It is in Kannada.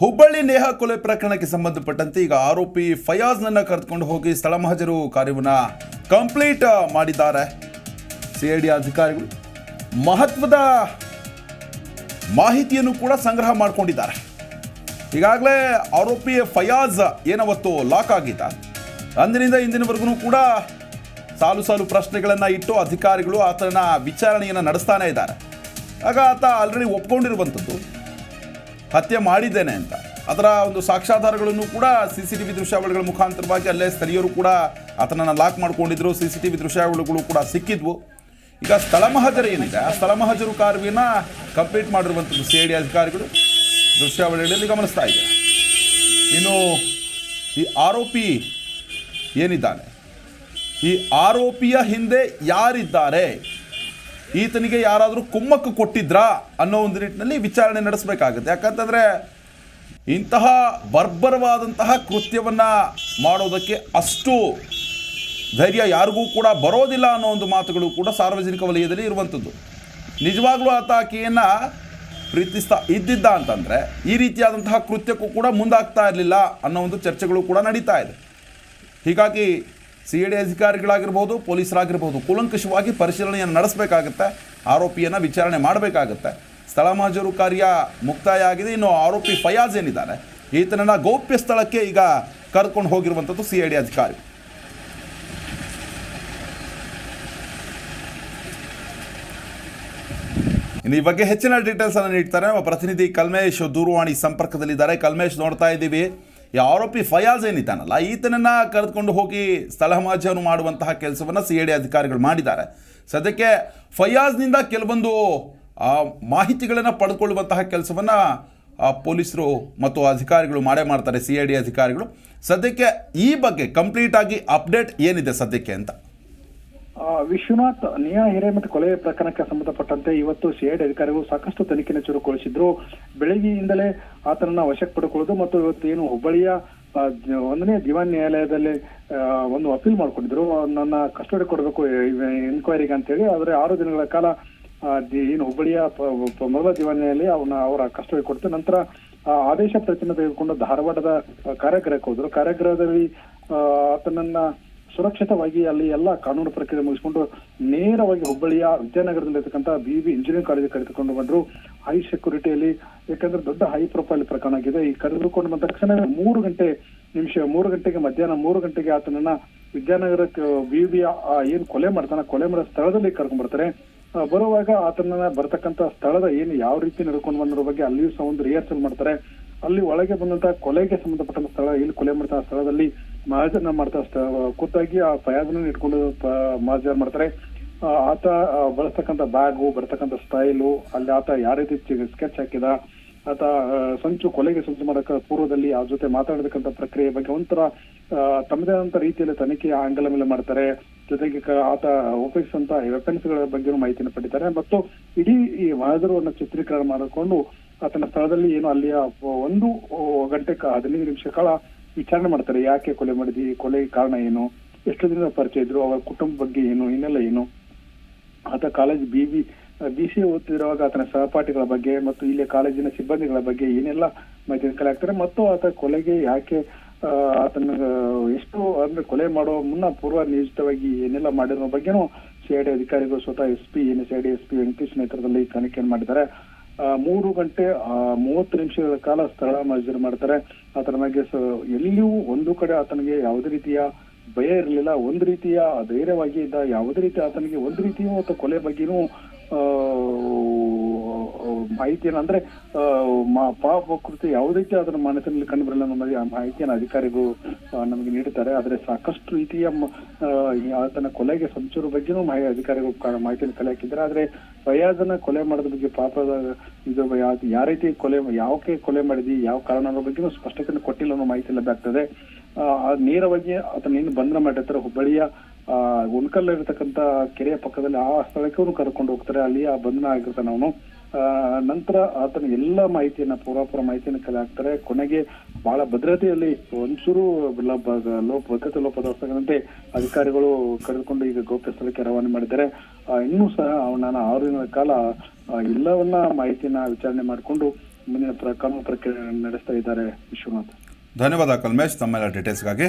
ಹುಬ್ಬಳ್ಳಿ ನೇಹ ಕೊಲೆ ಪ್ರಕರಣಕ್ಕೆ ಸಂಬಂಧಪಟ್ಟಂತೆ ಈಗ ಆರೋಪಿ ಫಯಾಜ್ನನ್ನು ಕರೆದುಕೊಂಡು ಹೋಗಿ ಸ್ಥಳ ಮಹಜರು ಕಾರ್ಯವನ್ನು ಕಂಪ್ಲೀಟ್ ಮಾಡಿದ್ದಾರೆ. ಸಿಐಡಿ ಅಧಿಕಾರಿಗಳು ಮಹತ್ವದ ಮಾಹಿತಿಯನ್ನು ಕೂಡ ಸಂಗ್ರಹ ಮಾಡಿಕೊಂಡಿದ್ದಾರೆ. ಈಗಾಗಲೇ ಆರೋಪಿ ಫಯಾಜ್ ಏನವತ್ತು ಲಾಕ್ ಆಗಿದ್ದ. ಅಂದಿನಿಂದ ಇಂದಿನವರೆಗೂ ಕೂಡ ಸಾಲು ಸಾಲು ಪ್ರಶ್ನೆಗಳನ್ನು ಇಟ್ಟು ಅಧಿಕಾರಿಗಳು ಆತನ ವಿಚಾರಣೆಯನ್ನು ನಡೆಸ್ತಾನೇ ಇದ್ದಾರೆ. ಆಗ ಆತ ಆಲ್ರೆಡಿ ಒಪ್ಕೊಂಡಿರುವಂಥದ್ದು ಹತ್ಯೆ ಮಾಡಿದ್ದೇನೆ ಅಂತ. ಅದರ ಒಂದು ಸಾಕ್ಷ್ಯಾಧಾರಗಳನ್ನು ಕೂಡ ಸಿ ಸಿ ಟಿ ವಿ ದೃಶ್ಯಾವಳಿಗಳ ಮುಖಾಂತರವಾಗಿ ಅಲ್ಲೇ ಸ್ಥಳೀಯರು ಕೂಡ ಆತನನ್ನು ಲಾಕ್ ಮಾಡಿಕೊಂಡಿದ್ರು. ಸಿ ಸಿ ಟಿ ವಿ ದೃಶ್ಯಾವಳಿಗಳು ಕೂಡ ಸಿಕ್ಕಿದ್ವು. ಈಗ ಸ್ಥಳ ಮಹಜರು ಏನಿದೆ? ಆ ಸ್ಥಳ ಮಹಜರು ಕಾರ್ವಿನ ಕಂಪ್ಲೀಟ್ ಮಾಡಿರುವಂಥದ್ದು ಸಿ ಐ ಡಿ ಅಧಿಕಾರಿಗಳು. ದೃಶ್ಯಾವಳಿಗಳಲ್ಲಿ ಗಮನಿಸ್ತಾ ಇದೆ ಇನ್ನು ಈ ಆರೋಪಿ ಏನಿದ್ದಾನೆ? ಈ ಆರೋಪಿಯ ಹಿಂದೆ ಯಾರಿದ್ದಾರೆ? ಈತನಿಗೆ ಯಾರಾದರೂ ಕುಮ್ಮಕ್ಕು ಕೊಟ್ಟಿದ್ರಾ ಅನ್ನೋ ಒಂದು ನಿಟ್ಟಿನಲ್ಲಿ ವಿಚಾರಣೆ ನಡೆಸಬೇಕಾಗುತ್ತೆ. ಯಾಕಂತಂದರೆ ಇಂತಹ ಬರ್ಬರವಾದಂತಹ ಕೃತ್ಯವನ್ನು ಮಾಡೋದಕ್ಕೆ ಅಷ್ಟು ಧೈರ್ಯ ಯಾರಿಗೂ ಕೂಡ ಬರೋದಿಲ್ಲ ಅನ್ನೋ ಒಂದು ಮಾತುಗಳು ಕೂಡ ಸಾರ್ವಜನಿಕ ವಲಯದಲ್ಲಿ ಇರುವಂಥದ್ದು. ನಿಜವಾಗ್ಲೂ ಆತ ಆಕೆಯನ್ನು ಪ್ರೀತಿಸ್ತಾ ಇದ್ದಿದ್ದ ಅಂತಂದರೆ ಈ ರೀತಿಯಾದಂತಹ ಕೃತ್ಯಕ್ಕೂ ಕೂಡ ಮುಂದಾಗ್ತಾ ಇರಲಿಲ್ಲ ಅನ್ನೋ ಒಂದು ಚರ್ಚೆಗಳು ಕೂಡ ನಡೀತಾ ಇದೆ. ಹೀಗಾಗಿ ಸಿ ಐ ಡಿ ಅಧಿಕಾರಿಗಳಾಗಿರ್ಬೋದು, ಪೊಲೀಸರಾಗಿರ್ಬೋದು, ಕೂಲಂಕಷವಾಗಿ ಪರಿಶೀಲನೆಯನ್ನು ನಡೆಸಬೇಕಾಗತ್ತೆ, ಆರೋಪಿಯನ್ನು ವಿಚಾರಣೆ ಮಾಡಬೇಕಾಗತ್ತೆ. ಸ್ಥಳ ಮಾಜೂರು ಕಾರ್ಯ ಮುಕ್ತಾಯ ಆಗಿದೆ. ಇನ್ನು ಆರೋಪಿ ಫಯಾಜ್ ಏನಿದ್ದಾರೆ? ಈತನನ್ನು ಗೌಪ್ಯ ಸ್ಥಳಕ್ಕೆ ಈಗ ಕರ್ಕೊಂಡು ಹೋಗಿರುವಂಥದ್ದು ಸಿ ಐ ಡಿ ಅಧಿಕಾರಿ. ಇನ್ನು ಈ ಬಗ್ಗೆ ಹೆಚ್ಚಿನ ಡೀಟೇಲ್ಸ್ ಅನ್ನು ನೀಡ್ತಾರೆ ಪ್ರತಿನಿಧಿ ಕಲ್ಮೇಶ್ ದೂರವಾಣಿ ಸಂಪರ್ಕದಲ್ಲಿದ್ದಾರೆ. ಕಲ್ಮೇಶ್, ನೋಡ್ತಾ ಇದ್ದೀವಿ. ಈ ಆರೋಪಿ ಫಯಾಜ್ ಏನಿದ್ದಾನಲ್ಲ, ಈತನನ್ನ ಕರೆದುಕೊಂಡು ಹೋಗಿ ಸ್ಥಳ ಮಹಜರು ಮಾಡುವಂತಹ ಕೆಲಸವನ್ನು ಸಿ ಡಿ ಅಧಿಕಾರಿಗಳು ಮಾಡಿದ್ದಾರೆ. ಸದ್ಯಕ್ಕೆ ಫಯಾಜ್ನಿಂದ ಕೆಲವೊಂದು ಮಾಹಿತಿಗಳನ್ನು ಪಡೆದುಕೊಳ್ಳುವಂತಹ ಕೆಲಸವನ್ನು ಪೊಲೀಸರು ಮತ್ತು ಅಧಿಕಾರಿಗಳು ಮಾಡೇ ಮಾಡ್ತಾರೆ ಸಿ ಐ ಡಿ ಅಧಿಕಾರಿಗಳು. ಸದ್ಯಕ್ಕೆ ಈ ಬಗ್ಗೆ ಕಂಪ್ಲೀಟ್ ಆಗಿ ಅಪ್ಡೇಟ್ ಏನಿದೆ ಸದ್ಯಕ್ಕೆ ಅಂತ? ವಿಶ್ವನಾಥ್ ನಿಯಾ ಹಿರೇಮಠ ಕೊಲೆ ಪ್ರಕರಣಕ್ಕೆ ಸಂಬಂಧಪಟ್ಟಂತೆ ಇವತ್ತು ಸಿಐಡಿ ಅಧಿಕಾರಿಗಳು ಸಾಕಷ್ಟು ತನಿಖೆಯನ್ನು ಚುರುಕುಗೊಳಿಸಿದ್ರು. ಬೆಳಗ್ಗೆಯಿಂದಲೇ ಆತನನ್ನ ವಶಕ್ಕೆ ಪಡ್ಕೊಳ್ಳೋದು ಮತ್ತು ಇವತ್ತು ಏನು ಹುಬ್ಬಳ್ಳಿಯ ಒಂದನೇ ದಿವಾನ್ ನ್ಯಾಯಾಲಯದಲ್ಲಿ ಒಂದು ಅಪೀಲ್ ಮಾಡ್ಕೊಂಡಿದ್ರು. ನನ್ನ ಕಸ್ಟಡಿ ಕೊಡಬೇಕು ಎನ್ಕ್ವೈರಿಗೆ ಅಂತೇಳಿ. ಆದ್ರೆ ಆರು ದಿನಗಳ ಕಾಲ ಏನು ಹುಬ್ಬಳ್ಳಿಯ ಮೊದಲ ದಿವಾನ್ ನ್ಯಾಯಾಲಯ ಅವನ, ಅವರ ಕಸ್ಟಡಿ ಕೊಡ್ತು. ನಂತರ ಆದೇಶ ಪ್ರತಿನ ತೆಗೆದುಕೊಂಡು ಧಾರವಾಡದ ಕಾರ್ಯಗ್ರಹಕ್ಕೆ ಹೋದ್ರು. ಕಾರ್ಯಗ್ರಹದಲ್ಲಿ ಆತನನ್ನ ಸುರಕ್ಷಿತವಾಗಿ ಅಲ್ಲಿ ಎಲ್ಲ ಕಾನೂನು ಪ್ರಕ್ರಿಯೆ ಮುಗಿಸ್ಕೊಂಡು, ನೇರವಾಗಿ ಹುಬ್ಬಳ್ಳಿಯ ವಿದ್ಯಾನಗರದಲ್ಲಿರ್ತಕ್ಕಂಥ ಬಿ ಬಿ ಇಂಜಿನಿಯರಿಂಗ್ ಕಾಲೇಜಿಗೆ ಕರೆದುಕೊಂಡು ಬಂದ್ರು. ಹೈ ಸೆಕ್ಯೂರಿಟಿಯಲ್ಲಿ ಯಾಕಂದ್ರೆ ದೊಡ್ಡ ಹೈ ಪ್ರೊಫೈಲ್ ಪ್ರಕರಣ ಆಗಿದೆ. ಈ ಕರೆದುಕೊಂಡು ಬಂದ ತಕ್ಷಣ ಮೂರು ಗಂಟೆ ನಿಮಿಷ, ಮೂರು ಗಂಟೆಗೆ ಮಧ್ಯಾಹ್ನ, ಮೂರು ಗಂಟೆಗೆ ಆತನನ್ನ ವಿದ್ಯಾನಗರ ಬಿ ಏನ್ ಕೊಲೆ ಮಾಡ್ತಾನ, ಕೊಲೆ ಮಾಡೋ ಸ್ಥಳದಲ್ಲಿ ಕರ್ಕೊಂಡ್ ಬರ್ತಾರೆ. ಬರುವಾಗ ಆತನ ಬರ್ತಕ್ಕಂತ ಸ್ಥಳದ ಏನು ಯಾವ ರೀತಿ ನಡ್ಕೊಂಡು ಬಂದಿರೋ ಬಗ್ಗೆ ಅಲ್ಲಿಯೂ ಸಹ ಒಂದು ರಿಹರ್ಸಲ್ ಮಾಡ್ತಾರೆ. ಅಲ್ಲಿ ಒಳಗೆ ಬಂದಂತ ಕೊಲೆಗೆ ಸಂಬಂಧಪಟ್ಟಂತ ಸ್ಥಳ ಇಲ್ಲಿ ಕೊಲೆ ಮಾಡ್ತಾ ಸ್ಥಳದಲ್ಲಿ ಮಹಾಜನ ಮಾಡ್ತಾ ಕೂತಾಗಿ ಆ ಫಯಾಜನ ಇಟ್ಕೊಂಡು ಮಹಾಜರ್ ಮಾಡ್ತಾರೆ. ಆತ ಬಳಸ್ತಕ್ಕಂಥ ಬ್ಯಾಗು, ಬರ್ತಕ್ಕಂಥ ಸ್ಟೈಲು, ಅಲ್ಲಿ ಆತ ಯಾವ ರೀತಿ ಸ್ಕೆಚ್ ಹಾಕಿದ, ಆತ ಸಂಚು ಕೊಲೆಗೆ ಸಂಚು ಮಾಡಕ್ಕ ಪೂರ್ವದಲ್ಲಿ ಅವ್ರ ಜೊತೆ ಮಾತಾಡತಕ್ಕಂತ ಪ್ರಕ್ರಿಯೆ ಬಗ್ಗೆ ಒಂಥರ ತಮ್ಮದೇ ಆದಂತ ರೀತಿಯಲ್ಲಿ ತನಿಖೆ ಆಂಗಲ ಮೇಲೆ ಮಾಡ್ತಾರೆ. ಜೊತೆಗೆ ಆತ ಉಪಯೋಗಿಸಿದಂತ ವೆಪನ್ಸ್ಗಳ ಬಗ್ಗೆ ಮಾಹಿತಿಯನ್ನು ಪಡಿತಾರೆ ಮತ್ತು ಇಡೀ ಈ ವಾದರವನ್ನು ಚಿತ್ರೀಕರಣ ಮಾಡಿಕೊಂಡು ಆತನ ಸ್ಥಳದಲ್ಲಿ ಏನು ಅಲ್ಲಿಯ ಒಂದು ಗಂಟೆ ಹದಿನೈದು ನಿಮಿಷ ಕಾಲ ವಿಚಾರಣೆ ಮಾಡ್ತಾರೆ. ಯಾಕೆ ಕೊಲೆ ಮಾಡಿದಿ ಕೊಲೆ ಕಾರಣ ಏನು? ಎಷ್ಟು ದಿನ ಪರಿಚಯ ಇದ್ರು. ಅವರ ಕುಟುಂಬ ಬಗ್ಗೆ ಏನು? ಇನ್ನೆಲ್ಲ ಏನು? ಆತ college B B B C ಓದ್ತಿರುವಾಗ ಆತನ ಸಹಪಾಠಿಗಳ ಬಗ್ಗೆ ಮತ್ತು ಇಲ್ಲಿ ಕಾಲೇಜಿನ ಸಿಬ್ಬಂದಿಗಳ ಬಗ್ಗೆ ಏನೆಲ್ಲ ಮಾಹಿತಿ ಆಗ್ತಾರೆ ಮತ್ತು ಆತ ಕೊಲೆಗೆ ಯಾಕೆ ಆತನ, ಎಷ್ಟು ಅಂದ್ರೆ ಕೊಲೆ ಮಾಡುವ ಮುನ್ನ ಪೂರ್ವ ನಿಯೋಜಿತವಾಗಿ ಏನೆಲ್ಲ ಮಾಡಿರೋ ಬಗ್ಗೆನೂ ಡಿ ಅಧಿಕಾರಿಗಳು ಸ್ವತಃ S P I D, S P, Venkatesh ನೇತೃತ್ವದಲ್ಲಿ ತನಿಖೆಯನ್ನು ಮಾಡಿದ್ದಾರೆ. ಮೂರು ಗಂಟೆ ಮೂವತ್ತು ನಿಮಿಷಗಳ ಕಾಲ ಸ್ಥಳ ಮಜೂರು ಮಾಡ್ತಾರೆ. ಆತನ ಬಗ್ಗೆ ಎಲ್ಲಿಯೂ ಒಂದು ಕಡೆ ಆತನಿಗೆ ಯಾವುದೇ ರೀತಿಯ ಭಯ ಇರಲಿಲ್ಲ. ಒಂದು ರೀತಿಯ ಧೈರ್ಯವಾಗಿ ಇದ್ದ ಯಾವುದೇ ರೀತಿ ಆತನಿಗೆ ಒಂದು ರೀತಿಯೂ ಅಥವಾ ಕೊಲೆ ಬಗ್ಗೆನೂ ಮಾಹಿತಿಯನ್ನು ಅಂದ್ರೆ ಆ, ಮಾ- ಪಾಪ ಕೃತಿ ಯಾವುದೇ ರೀತಿ ಅದನ್ನ ಮನಸ್ಸಿನಲ್ಲಿ ಕಂಡು ಬರಲ್ಲ ಆ ಮಾಹಿತಿಯನ್ನು ಅಧಿಕಾರಿಗಳು ನಮಗೆ ನೀಡುತ್ತಾರೆ. ಆದರೆ ಸಾಕಷ್ಟು ರೀತಿಯ ಆತನ ಕೊಲೆಗೆ ಸಂಚೂರು ಬಗ್ಗೆನೂ ಮಾಹಿತಿ ಅಧಿಕಾರಿಗಳು ಮಾಹಿತಿಯನ್ನು ಕಲೆ ಹಾಕಿದ್ದಾರೆ. ಆದ್ರೆ ಫಯಾಜನ ಕೊಲೆ ಮಾಡೋದ್ರ ಬಗ್ಗೆ ಪಾಪದ ಇದು ಯಾವ ರೀತಿ ಕೊಲೆ ಯಾವಕ್ಕೆ ಕೊಲೆ ಮಾಡಿದಿ ಯಾವ ಕಾರಣ ಅನ್ನೋ ಬಗ್ಗೆನೂ ಸ್ಪಷ್ಟತೆಯನ್ನು ಕೊಟ್ಟಿಲ್ಲ ಅನ್ನೋ ಮಾಹಿತಿ ಲಭ್ಯ ಆಗ್ತದೆ. ನೇರವಾಗಿ ಆತನ ಏನು ಬಂಧನ ಮಾಡಿರ್ತಾರೆ ಹುಬ್ಬಳ್ಳಿಯ ಆ ಉಣ್ಕಲ್ ಇರತಕ್ಕಂತ ಕೆರೆಯ ಪಕ್ಕದಲ್ಲಿ ಆ ಸ್ಥಳಕ್ಕೆ ಅವ್ನು ಕರ್ಕೊಂಡು ಹೋಗ್ತಾರೆ. ಅಲ್ಲಿ ಆ ಬಂಧನ ಆಗಿರ್ತಾನೆ ಅವನು. ನಂತರ ಆತನ ಎಲ್ಲ ಮಾಹಿತಿಯನ್ನ ಪೂರಾಪುರ ಮಾಹಿತಿಯನ್ನ ಕಲೆ ಹಾಕ್ತಾರೆ. ಕೊನೆಗೆ ಬಹಳ ಭದ್ರತೆಯಲ್ಲಿ ಒಂಚೂರು ಭದ್ರತೆ ಲೋಪದೋಸ್ತಂತೆ ಅಧಿಕಾರಿಗಳು ಕರೆದುಕೊಂಡು ಈಗ ಗೌಪ್ಯ ಸ್ಥಳಕ್ಕೆ ರವಾನೆ ಮಾಡಿದ್ದಾರೆ. ಇನ್ನೂ ಸಹ ಅವನನ್ನ ಆರು ದಿನದ ಕಾಲ ಎಲ್ಲವನ್ನ ಮಾಹಿತಿಯನ್ನ ವಿಚಾರಣೆ ಮಾಡಿಕೊಂಡು ಮುಂದಿನ ಕ್ರಮ ಪ್ರಕ್ರಿಯೆ ನಡೆಸ್ತಾ ಇದ್ದಾರೆ ವಿಶ್ವನಾಥ್. ಧನ್ಯವಾದ ಕಲ್ಮೇಶ್ ತಮ್ಮೆಲ್ಲ ಡೀಟೇಲ್ಸ್ಗಾಗಿ